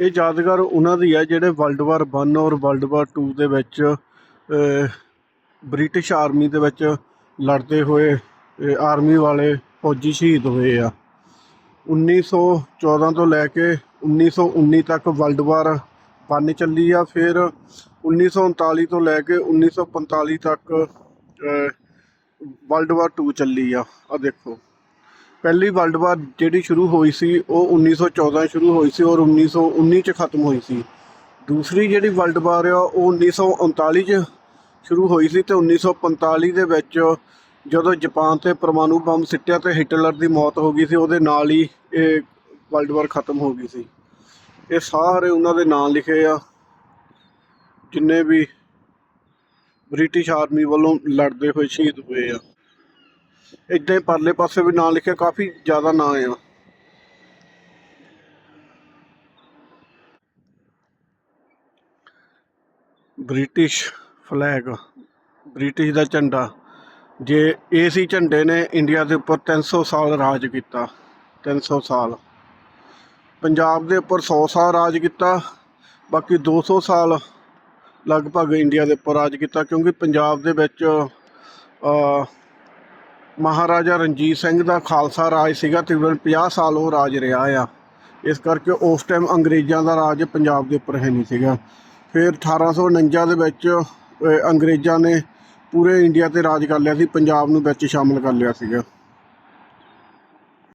ਇਹ ਯਾਦਗਾਰ ਉਹਨਾਂ ਦੀ ਆ ਜਿਹੜੇ ਵਰਲਡ ਵਾਰ 1 ਔਰ ਵਰਲਡ ਵਾਰ 2 ਦੇ ਵਿੱਚ ਬ੍ਰਿਟਿਸ਼ ਆਰਮੀ ਦੇ ਵਿੱਚ ਲੜਦੇ ਹੋਏ ਆਰਮੀ ਵਾਲੇ ਫੌਜੀ ਸ਼ਹੀਦ ਹੋਏ ਆ। 1914 ਤੋਂ ਲੈ ਕੇ 1919 ਤੱਕ ਵਰਲਡ ਵਾਰ 1 ਚੱਲੀ ਆ। ਫਿਰ 1939 ਤੋਂ ਲੈ ਕੇ 1945 ਤੱਕ ਵਰਲਡ ਵਾਰ 2 ਚੱਲੀ ਆ। ਆ ਦੇਖੋ। ਪਹਿਲੀ ਵਰਲਡ ਵਾਰ ਜਿਹੜੀ ਸ਼ੁਰੂ ਹੋਈ ਸੀ, ਉਹ 1914 ਸ਼ੁਰੂ ਹੋਈ ਸੀ ਔਰ 1919 ਚ ਖਤਮ ਹੋਈ ਸੀ। ਦੂਸਰੀ ਜਿਹੜੀ ਵਰਲਡ ਵਾਰ ਆ, ਉਹ 1939 ਚ ਸ਼ੁਰੂ ਹੋਈ ਸੀ ਤੇ 1945 ਦੇ ਵਿੱਚ ਜਦੋਂ ਜਾਪਾਨ ਤੇ ਪਰਮਾਣੂ ਬੰਬ ਸਿੱਟਿਆ ਤੇ ਹਿਟਲਰ ਦੀ ਮੌਤ ਹੋ ਗਈ ਸੀ, ਉਹਦੇ ਨਾਲ ਹੀ ਇਹ ਵਰਲਡ ਵਾਰ ਖਤਮ ਹੋ ਗਈ ਸੀ। ਇਹ ਸਾਰੇ ਉਹਨਾਂ ਦੇ ਨਾਂ ਲਿਖੇ ਆ, ਜਿੰਨੇ ਵੀ ਬ੍ਰਿਟਿਸ਼ ਆਰਮੀ ਵੱਲੋਂ ਲੜਦੇ ਹੋਏ ਸ਼ਹੀਦ ਹੋਏ ਆ। ਇੱਦਾਂ ਹੀ ਪਰਲੇ ਪਾਸੇ ਵੀ ਨਾਂ ਲਿਖਿਆ, ਕਾਫੀ ਜ਼ਿਆਦਾ ਨਾਂ ਆ। ਬ੍ਰਿਟਿਸ਼ ਫਲੈਗ, ਬ੍ਰਿਟਿਸ਼ ਦਾ ਝੰਡਾ। ਜੇ ਇਹ ਸੀ ਝੰਡੇ ਨੇ ਇੰਡੀਆ ਦੇ ਉੱਪਰ 300 ਸਾਲ ਰਾਜ ਕੀਤਾ 300 ਸਾਲ। ਪੰਜਾਬ ਦੇ ਉੱਪਰ 100 ਸਾਲ ਰਾਜ ਕੀਤਾ, ਬਾਕੀ 200 ਸਾਲ ਲਗਭਗ ਇੰਡੀਆ ਦੇ ਉੱਪਰ ਰਾਜ ਕੀਤਾ, ਕਿਉਂਕਿ ਪੰਜਾਬ ਦੇ ਵਿੱਚ ਮਹਾਰਾਜਾ ਰਣਜੀਤ ਸਿੰਘ ਦਾ ਖਾਲਸਾ ਰਾਜ ਸੀਗਾ, ਤਕਰੀਬਨ 50 ਸਾਲ ਉਹ ਰਾਜ ਰਿਹਾ ਆ। ਇਸ ਕਰਕੇ ਉਸ ਟਾਈਮ ਅੰਗਰੇਜ਼ਾਂ ਦਾ ਰਾਜ ਪੰਜਾਬ ਦੇ ਉੱਪਰ ਹੈ ਨਹੀਂ ਸੀਗਾ। ਫਿਰ 1849 ਦੇ ਵਿੱਚ ਅੰਗਰੇਜ਼ਾਂ ਨੇ ਪੂਰੇ ਇੰਡੀਆ ਤੇ ਰਾਜ ਕਰ ਲਿਆ ਸੀ, ਪੰਜਾਬ ਨੂੰ ਵਿੱਚ ਸ਼ਾਮਲ ਕਰ ਲਿਆ ਸੀਗਾ।